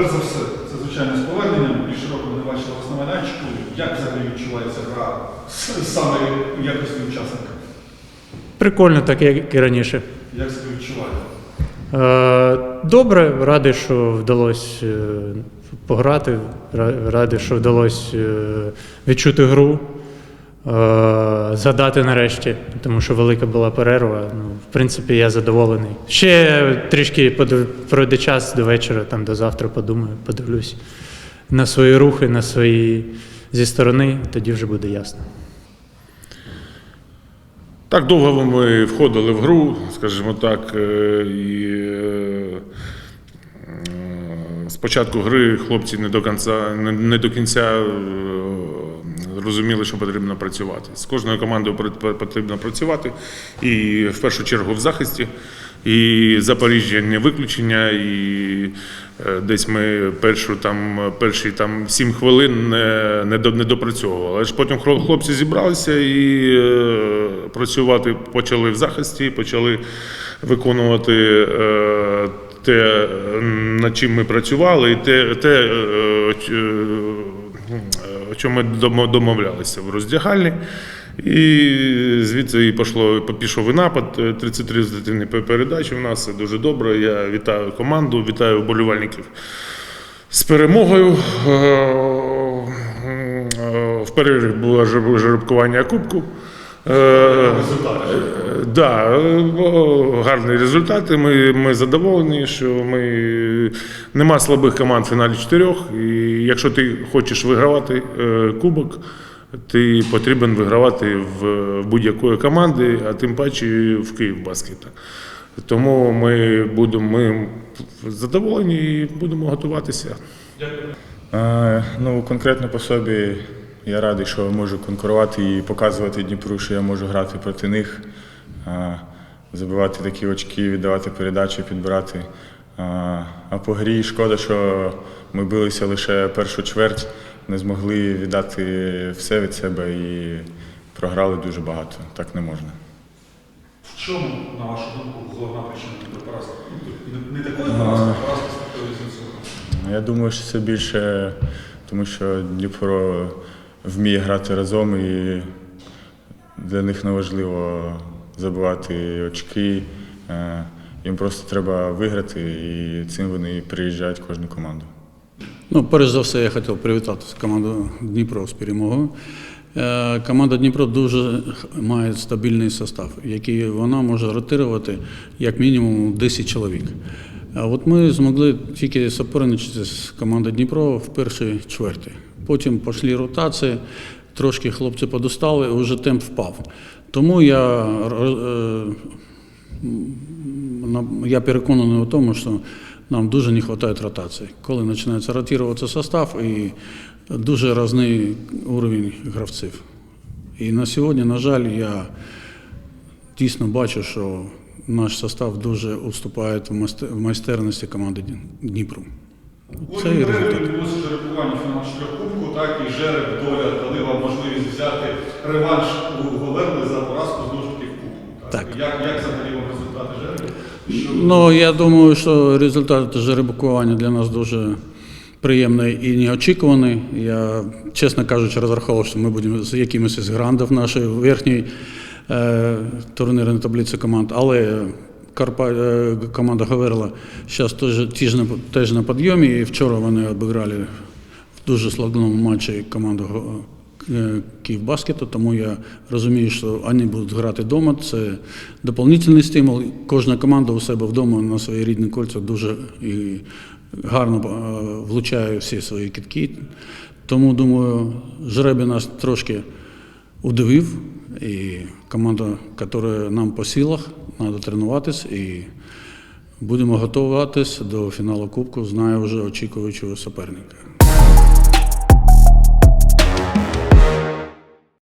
перш за все, це звичайно з поверненням, більше року не бачили вас на майданчику. Як взагалі відчувається гра саме в якості учасника? Прикольно, так як і раніше. Як себе відчуваєте? Добре, радий, що вдалося е, пограти, радий, що вдалося е, відчути гру, е, згадати нарешті, тому що велика була перерва. Ну, в принципі, я задоволений. Ще трішки пройде час до вечора, там до завтра подумаю, подивлюсь на свої рухи, на свої зі сторони, тоді вже буде ясно. Так довго ми входили в гру, скажімо так, е, і е, е, з початку гри хлопці не до кінця, не, до кінця розуміли, що потрібно працювати. З кожною командою потрібно працювати, і в першу чергу в захисті. І Запоріжжя не виключення, і е, десь ми першу там перші там сім хвилин не, не, допрацьовували. Але ж потім хлопці зібралися і е, працювати почали в захисті, почали виконувати е, те, над чим ми працювали, і те, те е, е, о чому ми домовлялися в роздягальні. І звідси і пішло, пішов і напад. Е, 33 результативні пе- передачі в нас це дуже добре. Я вітаю команду, вітаю вболівальників з перемогою. Е, е, В перерві було жереб- жеребкування кубку. Е, Да, гарні результати. Ми, ми задоволені, що ми нема слабих команд в фіналі чотирьох. І якщо ти хочеш вигравати е, кубок, ти потрібен вигравати в, будь-якої команди, а тим паче в Київ баскета. Тому ми будемо ми задоволені і будемо готуватися. Е, Ну, конкретно по собі я радий, що можу конкурувати і показувати Дніпру, що я можу грати проти них, забивати такі очки, віддавати передачі, підбирати. А по грі шкода, що ми билися лише першу чверть, не змогли віддати все від себе і програли дуже багато. Так не можна. В чому, на вашу думку, головна причина до поразки? Не, не такої поразки, а поразки з такою. Я думаю, що це більше, тому що Дніпро вміє грати разом і для них не важливо забивати очки. Е, Їм просто треба виграти, і цим вони приїжджають кожну команду. Ну, перш за все, я хотів привітати команду Дніпро з перемогою. Е, Команда Дніпро дуже має стабільний состав, який вона може ротувати як мінімум 10 чоловік. От ми змогли тільки суперничати з командою Дніпро в першій чверті. Потім пішли ротації, трошки хлопці подостали, вже темп впав. Тому я е, я переконаний у тому, що нам дуже не вистачає ротації. Коли починається ротуватися состав і дуже різний уровень гравців. І на сьогодні, на жаль, я дійсно бачу, що наш состав дуже уступає в майстерності команди Дні- Дніпру. У Це і результат. відбулося жеребкування чотирьох кубку, так і жереб доля дали вам можливість взяти реванш у Говерли за поразку знову ж таки в кубку. Так. Як, як взагалі вам результати жеребів? Що Ну, я думаю, що результат жеребкування для нас дуже приємний і неочікуваний. Я, чесно кажучи, розраховував, що ми будемо з якимось із грандів нашої верхньої е, турнірної таблиці команд. Але Карпа, е, команда Говерла зараз теж, на, теж на підйомі. І вчора вони обіграли в дуже складному матчі команду е, Київбаскету, тому я розумію, що вони будуть грати вдома. Це доповнительний стимул. Кожна команда у себе вдома на свої рідні кольця дуже і гарно е, влучає всі свої кітки. Тому думаю, жребій нас трошки удивив. І команда, яка нам по силах, треба тренуватись і будемо готуватись до фіналу Кубку, знаю вже очікуючого суперника.